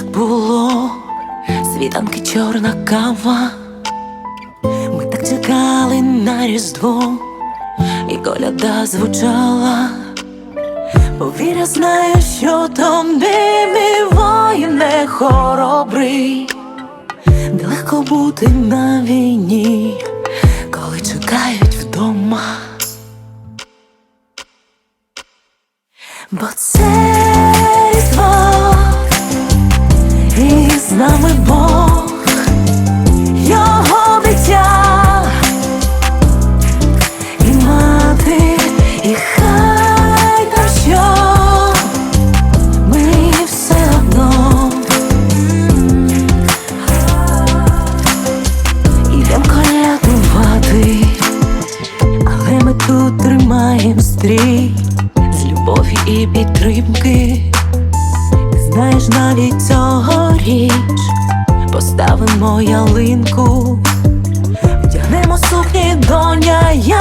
було, світанки чорна кава. Ми так чекали на Різдво, і коляда звучала. Повіря, знаю, що тобі мій воїне хоробрий, нелегко бути на війні, коли чекають вдома. Бо це ідем колядувати, але ми тут тримаєм стрій з любові і підтримки. Знаєш навіть цьогоріч поставимо ялинку, вдягнемо сукні доня, я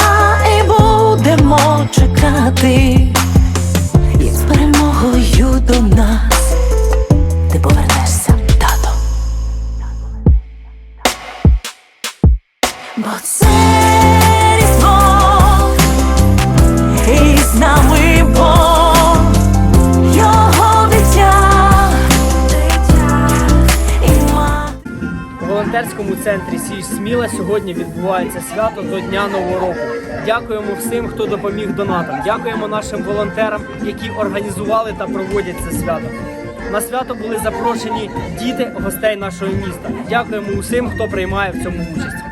і будемо чекати, як з перемогою до нас Бо це різдво і з нами Бог, його дитя. У волонтерському центрі Січ Сміла сьогодні відбувається свято до Дня Нового року. Дякуємо всім, хто допоміг донатам. Дякуємо нашим волонтерам, які організували та проводять це свято. На свято були запрошені діти гостей нашого міста. Дякуємо усім, хто приймає в цьому участь.